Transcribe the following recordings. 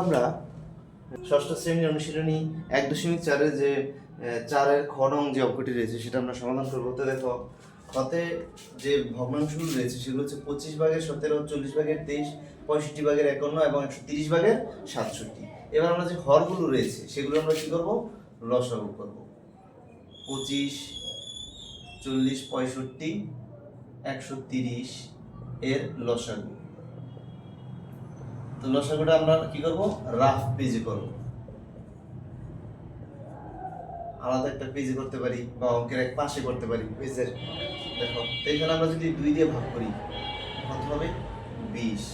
আমরা ষষ্ঠ শ্রেণির অনুশীলনী এক দশমিক চারের যে চারের খ যে অঙ্কটি রয়েছে সেটা আমরা সমাধান করব। তো দেখো, খতে যে ভগ্নাংশগুলো রয়েছে সেগুলো হচ্ছে পঁচিশ ভাগের সতেরো, চল্লিশ ভাগের তেইশ, পঁয়ষট্টি ভাগের একান্ন এবং একশো তিরিশ ভাগের সাতষট্টি। এবার আমরা যে হরগুলো রয়েছে সেগুলো আমরা কী করব? লসাগু করব। পঁচিশ, চল্লিশ, পঁয়ষট্টি, একশো তিরিশ এর লসাগু তো লসাগুটা আমরা কি করব? রাফ পেজে করব। আলাদা একটা পেজে করতে পারি বা অঙ্কের এক পাশে করতে পারি, পেজের। দেখো, তো আমরা যদি দুই দিয়ে ভাগ করি, কত হবে? বিশ।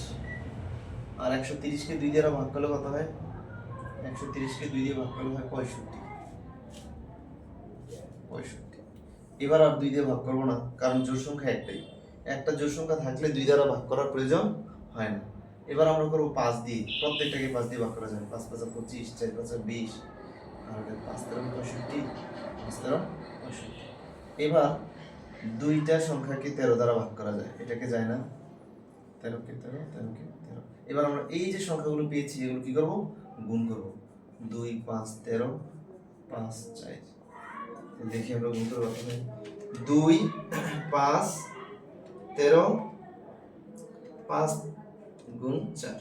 আর একশো তিরিশকে দুই দিয়ে ভাগ করলে কত হয়? একশো তিরিশকে দুই দিয়ে ভাগ করলে হয় পঁয়ষট্টি। পঁয়ষট্টি। এবার আর দুই দিয়ে ভাগ করব না, কারণ জোর সংখ্যা একটাই। একটা জোর সংখ্যা থাকলে দুই দ্বারা ভাগ করার প্রয়োজন হয় না। এবার আমরা করব পাঁচ দিয়ে প্রত্যেকটাকে পাঁচ দিয়ে ভাগ করা যাবে। পাঁচ, পাঁচা, পঁচিশ, চার, পাঁচা, বিশ পাঁচ, তেরো, পঁয়ষট্টি, পাঁচ, তেরো, পঁয়ষট্টি। এবার দুইটা সংখ্যাকে তেরো দ্বারা ভাগ করা যায়। এটাকে যায় না। তেরোকে তেরো তেরোকে তেরো। এবার আমরা এই যে সংখ্যাগুলো পেয়েছি, এগুলো কী করব? গুণ করব। দুই, পাঁচ, তেরো, পাঁচ, চার। দেখি আমরা গুণ করব দুই, পাঁচ, তেরো, পাঁচ গুণ চার।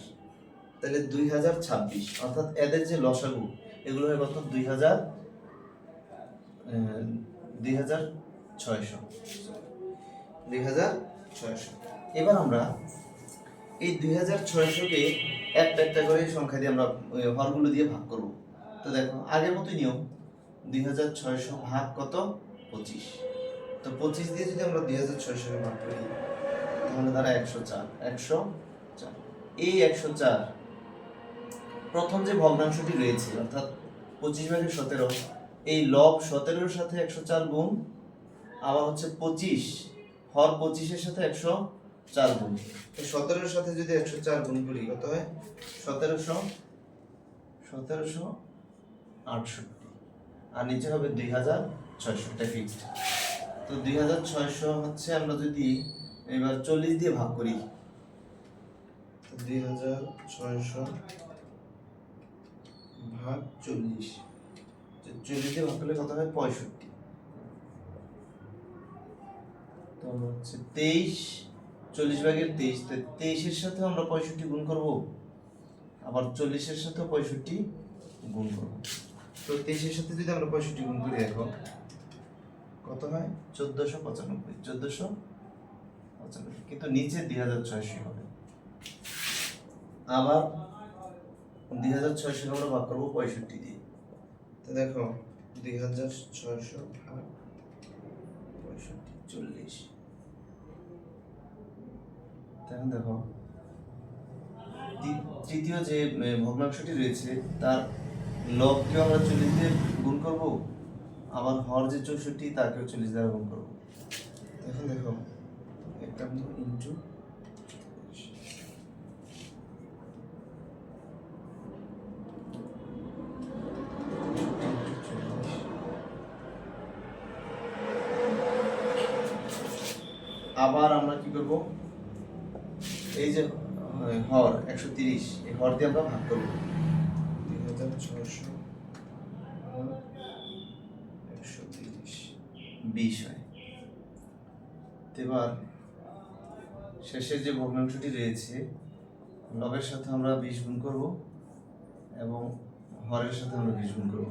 তাহলে দুই হাজার ছাব্বিশ, অর্থাৎ এদের যে লসাগু, এগুলো হয় কত? দুই হাজার দুই হাজার ছয়শো। দুই হাজার ছয়শো। এবার আমরা এই দুই হাজার ছয়শোকে একটা একটা করে সংখ্যা দিয়ে আমরা ওই হরগুলো দিয়ে ভাগ করব। তো দেখো, আগের মতোই নিয়ম, দুই হাজার ছয়শো ভাগ কত? পঁচিশ। তো পঁচিশ দিয়ে যদি আমরা দুই হাজার ছয়শোকে ভাগ করি, তাহলে তারা একশো চার, একশো এই একশো চার। প্রথম যে ভগ্নাংশটি রয়েছে, অর্থাৎ পঁচিশ ভাগের সতেরো, এই লব সতেরোর সাথে একশো চার গুণ, আবার হচ্ছে পঁচিশ, হর পঁচিশের সাথে একশো চার গুণ। এই সতেরোর সাথে যদি একশো চার গুণ করি, কত হয়? সতেরোশো সতেরোশো আটষট্টি। আর নিচে হবে দুই হাজার ছয়শো, এটা ফিক্সড তো দুই হাজার ছয়শো হচ্ছে আমরা যদি এবার চল্লিশ দিয়ে ভাগ করি দুই হাজার ছয়শো ভাগ চল্লিশ। চল্লিশ দিয়ে ভাগ করলে কত হয়? পঁয়ষট্টি। তো হচ্ছে তেইশ, চল্লিশ ভাগের তেইশ, তো তেইশের সাথে আমরা পঁয়ষট্টি গুণ করব। আবার চল্লিশের সাথে পঁয়ষট্টি গুণ করব। তো তেইশের সাথে যদি আমরা পঁয়ষট্টি গুণ করি দেখো কত হয়? চোদ্দশো পঁচানব্বই চোদ্দশো পঁচানব্বই। কিন্তু নিচে দুই হাজার ছয়শো হবে। আবার দুই হাজার ছয়শো আমরা ভাগ করব পঁয়ষট্টি দিয়ে তো দেখো, দুই হাজার ছয়শো ভাগ পঁয়ষট্টি, চল্লিশ। এখন দেখো তৃতীয় যে ভগ্নাংশটি রয়েছে, তার লবকেও আমরা চল্লিশ দিয়ে গুণ করব। আবার হর যে চৌষট্টি, তাকেও চল্লিশ দ্বারা গুণ করব। এখন দেখো, একটা ইন্টু আবার আমরা কি করব? এই যে হর একশো তিরিশ এই হর দিয়ে আমরা ভাগ করব। হাজার ছশো একশো তিরিশ। বিশ হয়। এবার শেষের যে ভগ্নাংশটি রয়েছে লবের সাথে আমরা বিশ গুণ করব এবং হরের সাথে আমরা বিশ গুণ করব।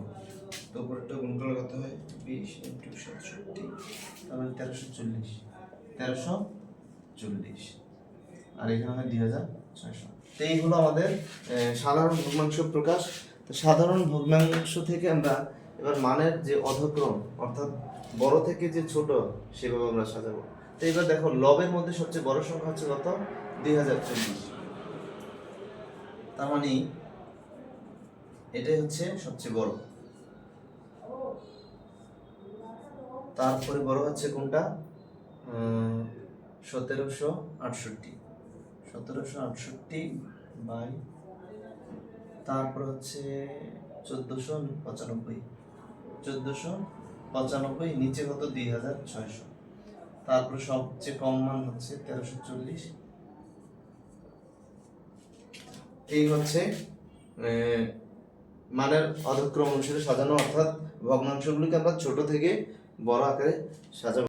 তো উপরেরটা গুণ করলে কত হয়? বিশ ইন্টু সাতষট্টি তারপরে তেরোশো চল্লিশ। তেরোশো চল্লিশ। আর এখানে হয় দুই হাজার ছয়শো। তো এই হলো আমাদের সাধারণ ভগ্নাংশ প্রকাশ। তো সাধারণ ভগ্নাংশ থেকে আমরা এবার মানের যে অধক্রম, অর্থাৎ বড় থেকে যে ছোট, সেভাবে আমরা সাজাবো। তো এবার দেখো, লবের মধ্যে সবচেয়ে বড় সংখ্যা হচ্ছে কত? দুই হাজার চল্লিশ। তার মানে এটাই হচ্ছে সবচেয়ে বড়। তারপরে বড় হচ্ছে কোনটা? সতেরোশো আটষট্টি। সতেরোশো আটষট্টি বাই তারপর হচ্ছে চোদ্দোশো পঁচানব্বই। চোদ্দোশো পঁচানব্বই নিচে কত? দুই হাজার ছয়শো। তারপর সবচেয়ে কম মান হচ্ছে তেরোশো চল্লিশ। এই হচ্ছে মানের অধক্রম অনুসারে সাজানো, অর্থাৎ ভগ্নাংশগুলিকে আমরা ছোট থেকে বড় আকারে সাজাবো।